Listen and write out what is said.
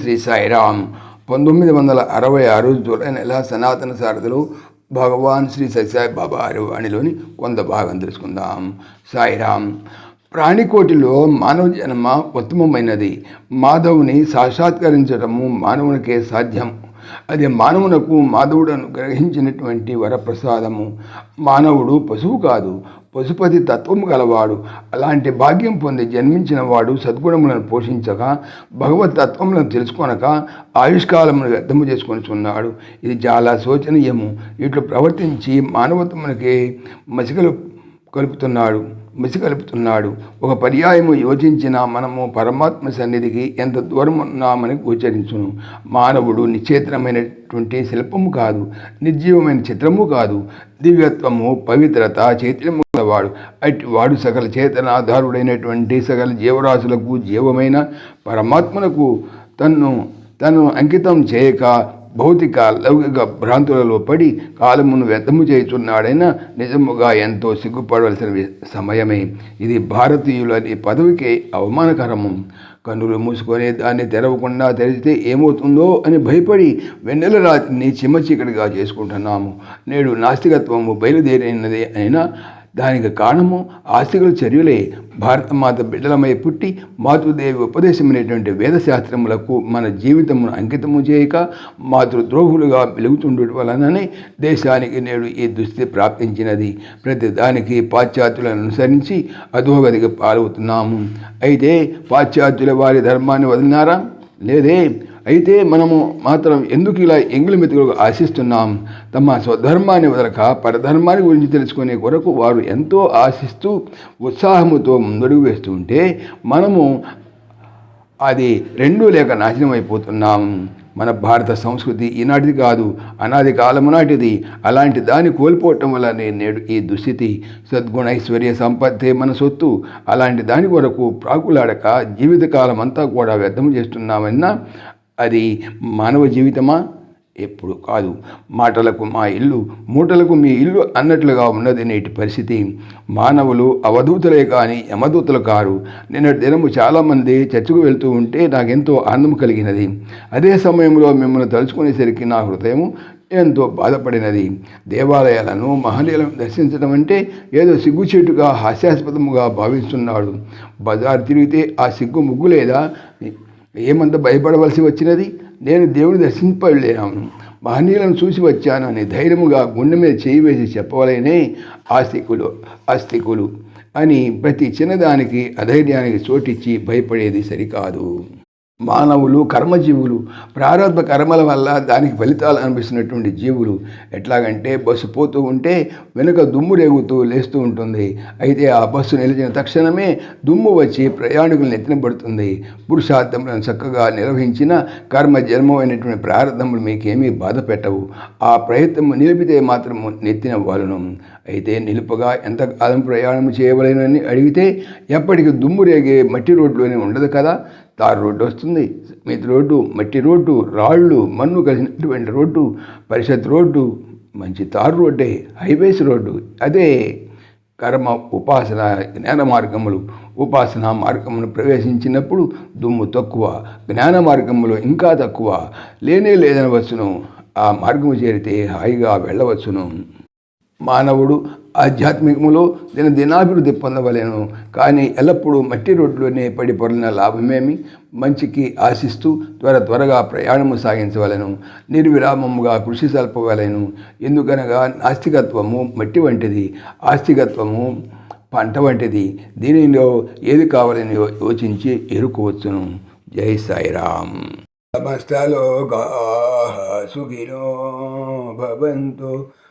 శ్రీ సాయిరామ్. పంతొమ్మిది వందల అరవై ఆరు జూలై నెల సనాతన సారథులు భగవాన్ శ్రీ సత్యసాయి బాబా వాణిలోని కొంత భాగం తెలుసుకుందాం. సాయిరామ్ ప్రాణికోటిలో మానవ జన్మ ఉత్తమమైనది. మాధవుని సాక్షాత్కరించడము మానవునికే సాధ్యం. అది మానవునకు మాధవుడను గ్రహించినటువంటి వరప్రసాదము. మానవుడు పశువు కాదు పశుపతి తత్వము గలవాడు. అలాంటి భాగ్యం పొంది జన్మించిన వాడు సద్గుణములను పోషించక భగవత్ తత్వములను తెలుసుకొనక ఆయుష్కాలమును వ్యర్థము చేసుకొనిచున్నాడు ఇది చాలా శోచనీయము. ఇట్లు ప్రవర్తించి మానవత్వమునకి మసికలు కలుపుతున్నాడు. మిసికలుపుతున్నాడు ఒక పర్యాయము యోచించిన మనము పరమాత్మ సన్నిధికి ఎంత దూరం ఉన్నామని గోచరించును. మానవుడు నిశ్చేత్రమైనటువంటి శిల్పము కాదు నిర్జీవమైన చిత్రము కాదు దివ్యత్వము పవిత్రత చైత్రము గలవాడు. అట్టి వాడు సకల చేతనాధారుడైనటువంటి సకల జీవరాశులకు జీవమైన పరమాత్మనకు తన్ను తను అంకితం చేయక భౌతిక లౌకిక భ్రాంతులలో పడి కాలమును వ్యర్థము చేయుచున్నాడైనా నిజముగా ఎంతో సిగ్గుపడవలసిన సమయమే. ఇది భారతీయులని పదవికి అవమానకరము. కన్నులు మూసుకొని దాన్ని తెరవకుండా తెరిస్తే ఏమవుతుందో అని భయపడి వెన్నెల రాత్రిని చిమ్మచీకటిగా చేసుకుంటున్నాము. నేడు నాస్తికత్వము బయలుదేరినది అయినా దానికి కారణము ఆస్తికుల చర్యలే. భారతమాత బిడ్డలమై పుట్టి మాతృదేవి ఉపదేశమైనటువంటి వేదశాస్త్రములకు మన జీవితమును అంకితము చేయక మాతృద్రోహులుగా వెలుగుతుండటం వలననే దేశానికి నేడు ఈ దుస్థితి ప్రాప్తించినది. ప్రతి దానికి పాశ్చాత్యులను అనుసరించి అధోగతికి పాలవుతున్నాము. అయితే పాశ్చాత్యుల వారి ధర్మాన్ని వదిలినారా? లేదే. అయితే మనము మాత్రం ఎందుకు ఇలా ఎంగిలి మెతుకులకు ఆశిస్తున్నాం? తమ స్వధర్మాన్ని వదలక పరధర్మాన్ని గురించి తెలుసుకునే కొరకు వారు ఎంతో ఆశిస్తూ ఉత్సాహముతో ముందడుగు వేస్తుంటే మనము అది రెండూ లేక నాశనం అయిపోతున్నాం. మన భారత సంస్కృతి ఈనాటిది కాదు అనాది కాలము నాటిది. అలాంటి దాన్ని కోల్పోవటం వల్లనే నేడు ఈ దుస్థితి. సద్గుణైశ్వర్య సంపత్తే మన సొత్తు. అలాంటి దాని కొరకు ప్రాకులాడక జీవితకాలం అంతా కూడా వ్యర్థం చేస్తున్నామన్నా అది మానవ జీవితమా? ఎప్పుడు కాదు. మాటలకు మా ఇల్లు మూటలకు మీ ఇల్లు అన్నట్లుగా ఉన్నది నేటి పరిస్థితి. మానవులు అవధూతలే కానీ యమదూతలు కారు. నిన్నటి దినము చాలామంది చర్చకు వెళ్తూ ఉంటే నాకెంతో ఆనందం కలిగినది. అదే సమయంలో మిమ్మల్ని తలుచుకునేసరికి నా హృదయం ఎంతో బాధపడినది. దేవాలయాలను మహనీయులను దర్శించడం అంటే ఏదో సిగ్గుచేటుగా హాస్యాస్పదముగా భావిస్తున్నాడు. బజారు తిరిగితే ఆ సిగ్గు ముగ్గు లేదా ఏమంత భయపడవలసి వచ్చినది? నేను దేవుని దర్శింపలేను మహనీయులను చూసి వచ్చాను అని ధైర్యముగా గుండె మీద చేయి వేసి చెప్పవలేనే ఆస్తికులు ఆస్తికులు అని ప్రతి చిన్నదానికి అధైర్యానికి చోటిచ్చి భయపడేది సరికాదు. మానవులు కర్మజీవులు ప్రారంభ కర్మల వల్ల దానికి ఫలితాలు అనిపిస్తున్నటువంటి జీవులు ఎట్లాగంటే బస్సు పోతూ ఉంటే వెనుక దుమ్ము రేగుతూ లేస్తూ ఉంటుంది. అయితే ఆ బస్సు నిలిచిన తక్షణమే దుమ్ము వచ్చి ప్రయాణికులను ఎత్తిన పడుతుంది పురుషార్థములను చక్కగా నిర్వహించిన కర్మ జన్మమైనటువంటి ప్రారంభములు మీకేమీ బాధ పెట్టవు. ఆ ప్రయత్నము నిలిపితే మాత్రము నెత్తిన వాళ్ళను అయితే నిలుపగా ఎంతకాలం ప్రయాణం చేయవలేనని అడిగితే ఎప్పటికీ దుమ్ము రేగే మట్టి రోడ్లోనే ఉండదు కదా? తారు రోడ్డు వస్తుంది మితి రోడ్డు మట్టి రోడ్డు రాళ్ళు మన్ను కలిసినటువంటి రోడ్డు పరిషత్ రోడ్డు మంచి తారు రోడ్డే హైవేస్ రోడ్డు అదే కర్మ ఉపాసన జ్ఞాన మార్గములు. ఉపాసన మార్గమును ప్రవేశించినప్పుడు దుమ్ము తక్కువ జ్ఞాన మార్గములో ఇంకా తక్కువ. లేనే లేదనవచ్చును ఆ మార్గము చేరితే హాయిగా వెళ్ళవచ్చును. మానవుడు ఆధ్యాత్మికములో దిన దినాభివృద్ధి పొందవలేను. కానీ ఎల్లప్పుడూ మట్టి రోడ్లోనే పడి పొరలిన లాభమేమి? మంచికి ఆశిస్తూ త్వర త్వరగా ప్రయాణము సాగించవలను. నిర్విరామముగా కృషి సల్పవలను ఎందుకనగా నాస్తికత్వము మట్టి వంటిది ఆస్తికత్వము పంట వంటిది. దీనిలో ఏది కావాలని యోచించి ఎరుకోవచ్చును. జై సాయిరామ్. సమస్తలోకా సుఖినో భవంతు.